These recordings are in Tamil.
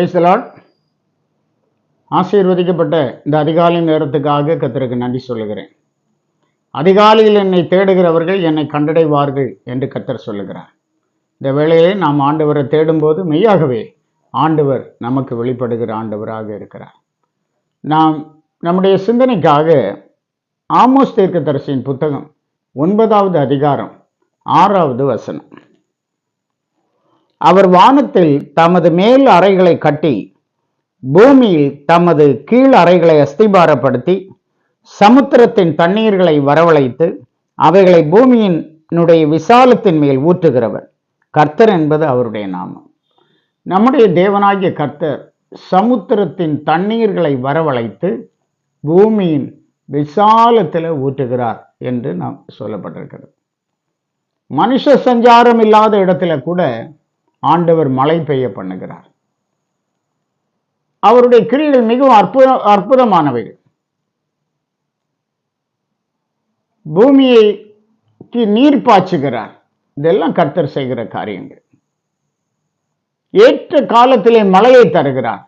பிரைஸ்தலாட் ஆசீர்வதிக்கப்பட்ட இந்த அதிகாலை நேரத்துக்காக கத்தருக்கு நன்றி சொல்லுகிறேன். அதிகாலையில் என்னை தேடுகிறவர்கள் என்னை கண்டடைவார்கள் என்று கத்தர் சொல்லுகிறார். இந்த வேளையிலே நாம் ஆண்டவரை தேடும்போது மெய்யாகவே ஆண்டவர் நமக்கு வெளிப்படுகிற ஆண்டவராக இருக்கிறார். நாம் நம்முடைய சிந்தனைக்காக ஆமோஸ் தீர்க்கதரிசியின் புத்தகம் ஒன்பதாவது அதிகாரம் ஆறாவது வசனம். அவர் வானத்தில் தமது மேல் அறைகளை கட்டி பூமியில் தமது கீழ் அறைகளை அஸ்திபாரப்படுத்தி சமுத்திரத்தின் தண்ணீர்களை வரவழைத்து அவைகளை பூமியினுடைய விசாலத்தின் மேல் ஊற்றுகிறவர். கர்த்தர் என்பது அவருடைய நாமம். நம்முடைய தேவனாகிய கர்த்தர் சமுத்திரத்தின் தண்ணீர்களை வரவழைத்து பூமியின் விசாலத்தில் ஊற்றுகிறார் என்று நாம் சொல்லப்பட்டிருக்கிறது. மனுஷ சஞ்சாரம் இல்லாத இடத்துல கூட ஆண்டவர் மழை பெய்ய பண்ணுகிறார். அவருடைய கிரிகள் மிகவும் அற்புத அற்புதமானவைகள் பூமியைக்கு நீர் பாய்ச்சுகிறார். இதெல்லாம் கர்த்தர் செய்கிற காரியங்கள். ஏற்ற காலத்திலே மழையை தருகிறார்.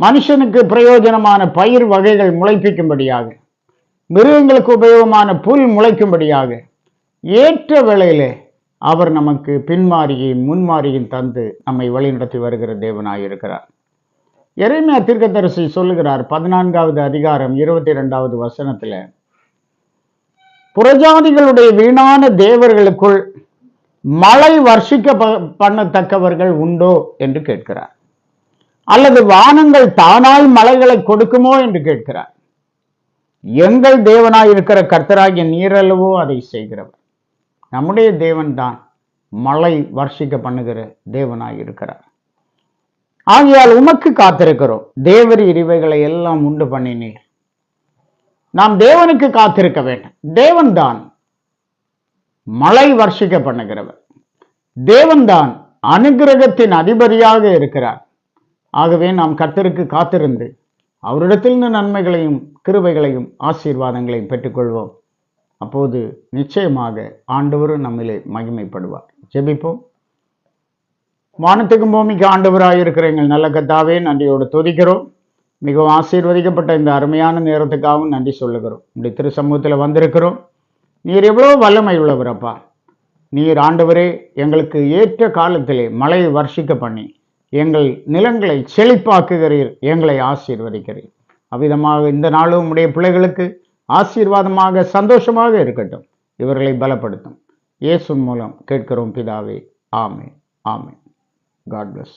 மனுஷனுக்கு பிரயோஜனமான பயிர் வகைகள் முளைப்பிக்கும்படியாக மிருகங்களுக்கு உபயோகமான புல் முளைக்கும்படியாக ஏற்ற வேளையிலே அவர் நமக்கு பின்மாரியும் முன்மாறியும் தந்து நம்மை வழிநடத்தி வருகிற தேவனாயிருக்கிறார். எரேமியா தீர்க்கதரிசி சொல்லுகிறார் பதினான்காவது அதிகாரம் இருபத்தி இரண்டாவது வசனத்துல புறஜாதிகளுடைய வீணான தேவர்களுக்குள் மழை வர்ஷிக்க ப- பண்ணத்தக்கவர்கள் உண்டோ? என்று கேட்கிறார். அல்லது வானங்கள் தானாய் மலைகளை கொடுக்குமோ? என்று கேட்கிறார். எங்கள் தேவனாய் இருக்கிற கர்த்தராகிய நீரல்லவோ அதை செய்கிறவர். நம்முடைய தேவன்தான் மழை வர்ஷிக்க பண்ணுகிற தேவனாய் இருக்கிறார். ஆகையால் உமக்கு காத்திருக்கிறோம். தேவர் இறைவைகளை எல்லாம் உண்டு பண்ணினீர். நாம் தேவனுக்கு காத்திருக்க வேண்டும். தேவன்தான் மழை வர்ஷிக்க பண்ணுகிறவர். தேவன்தான் அனுகிரகத்தின் அதிபதியாக இருக்கிறார். ஆகவே நாம் கர்த்தருக்கு காத்திருந்து அவரிடத்திலிருந்து நன்மைகளையும் கிருபைகளையும் ஆசீர்வாதங்களையும் பெற்றுக்கொள்வோம். அப்போது நிச்சயமாக ஆண்டவரும் நம்மிலே மகிமைப்படுவார். ஜெபிப்போம். வானத்துக்கும் பூமிக்கு ஆண்டவராக இருக்கிற எங்கள் நல்ல கத்தாவே நன்றியோடு துதிக்கிறோம். மிகவும் ஆசீர்வதிக்கப்பட்ட இந்த அருமையான நேரத்துக்காகவும் நன்றி சொல்லுகிறோம். இப்படி திரு சமூகத்தில் வந்திருக்கிறோம். நீர் எவ்வளோ வல்லமை உள்ளவரப்பா நீர் ஆண்டவரே எங்களுக்கு ஏற்ற காலத்திலே மழையை வர்ஷிக்க பண்ணி எங்கள் நிலங்களை செழிப்பாக்குகிறீர் எங்களை ஆசீர்வதிக்கிறீர். அவ்விதமாக இந்த நாளும் உடைய பிள்ளைகளுக்கு ஆசீர்வாதமாக சந்தோஷமாக இருக்கட்டும். இவர்களை பலப்படுத்தும். இயேசு மூலம் கேட்கிறோம் பிதாவே. ஆமே ஆமே காட் பிளஸ்